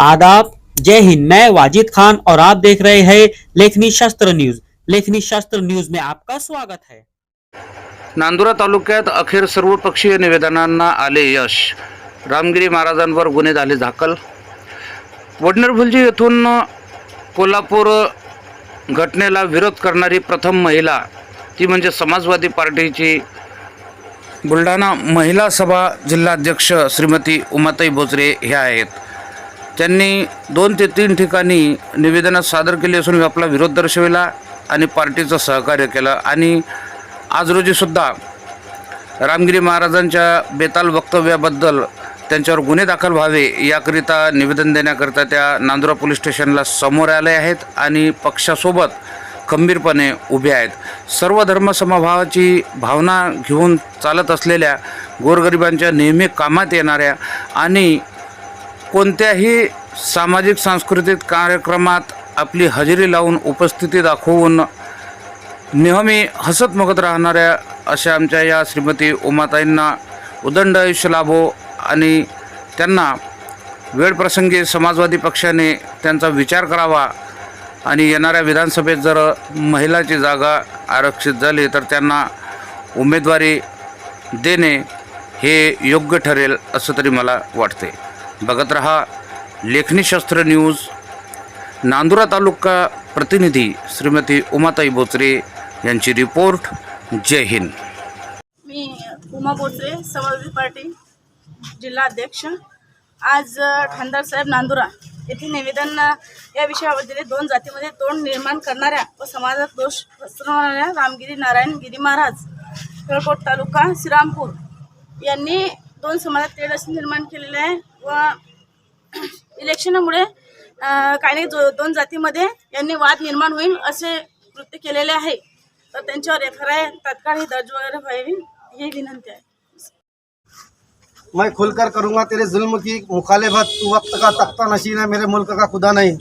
आदाब। जय हिंद। मैं वाजिद खान और आप देख रहे हैं लेखनी शास्त्र न्यूज। लेखनी शास्त्र न्यूज में आपका स्वागत है। नांदुरा तालुक्यात अखेर सर्वपक्षीय निवेदनांना आले यश। रामगिरी महाराजांवर गुन्हे झाले दाखल वडनेरभुलजी येथून कोल्हापूर घटनेला विरोध करणारी प्रथम महिला ती म्हणजे समाजवादी पार्टीची बुलढाणा महिला सभा जिल्हाध्यक्ष श्रीमती उमाताई बोचरे ह्या आहेत. त्यांनी दोन ते तीन ठिकाणी निवेदनात सादर केली असून आपला विरोध दर्शविला आणि पार्टीचं सहकार्य केलं. आणि आज रोजीसुद्धा रामगिरी महाराजांच्या बेताल वक्तव्याबद्दल त्यांच्यावर गुन्हे दाखल व्हावे याकरिता निवेदन देण्याकरिता त्या नांदुरा पोलीस स्टेशनला समोर आले आहेत आणि पक्षासोबत खंबीरपणे उभे आहेत. सर्व धर्मसमभावाची भावना घेऊन चालत असलेल्या गोरगरिबांच्या नेहमी कामात येणाऱ्या आणि कोणत्याही सामाजिक सांस्कृतिक कार्यक्रमात आपली हजेरी लावून उपस्थिती दाखवून नेहमी हसत मगत राहणाऱ्या अशा आमच्या या श्रीमती उमाताईंना उदंड आयुष्य लाभो आणि त्यांना वेळप्रसंगी समाजवादी पक्षाने त्यांचा विचार करावा आणि येणाऱ्या विधानसभेत जर महिलाची जागा आरक्षित झाली तर त्यांना उमेदवारी देणे हे योग्य ठरेल असं तरी मला वाटते बघत रहा. लेखनीशास्त्र न्यूज. नांदुरा तालुका प्रतिनिधी श्रीमती उमाताई बोचरे यांची रिपोर्ट. जय हिंद. मी उमा बोचरे समाजवादी पार्टी जिल्हा अध्यक्ष. आज खानदार साहेब नांदुरा येथे निवेदन या या विषयाबद्दल दोन जातीमध्ये तोंड निर्माण करणाऱ्या व समाजात दोष पसरवणाऱ्या रामगिरी नारायण गिरी महाराज केळकोट तालुका श्रीरामपूर यांनी दोन समाजात तेढ निर्माण केलेले आहे. व इलेक्शनमुळे काही नाही जो दोन जातीमध्ये यांनी वाद निर्माण होईल असे कृत्य केलेले आहे. तर त्यांच्यावर एफ आय तत्काळ ही दर्ज वगैरे व्हावी ही विनंती आहे. मैं खुलकर करूंगा तेरे जुल्म की मुखालिफत तू वक्त का तख्ता नशीन है मेरे मुल्क का खुदा नहीं।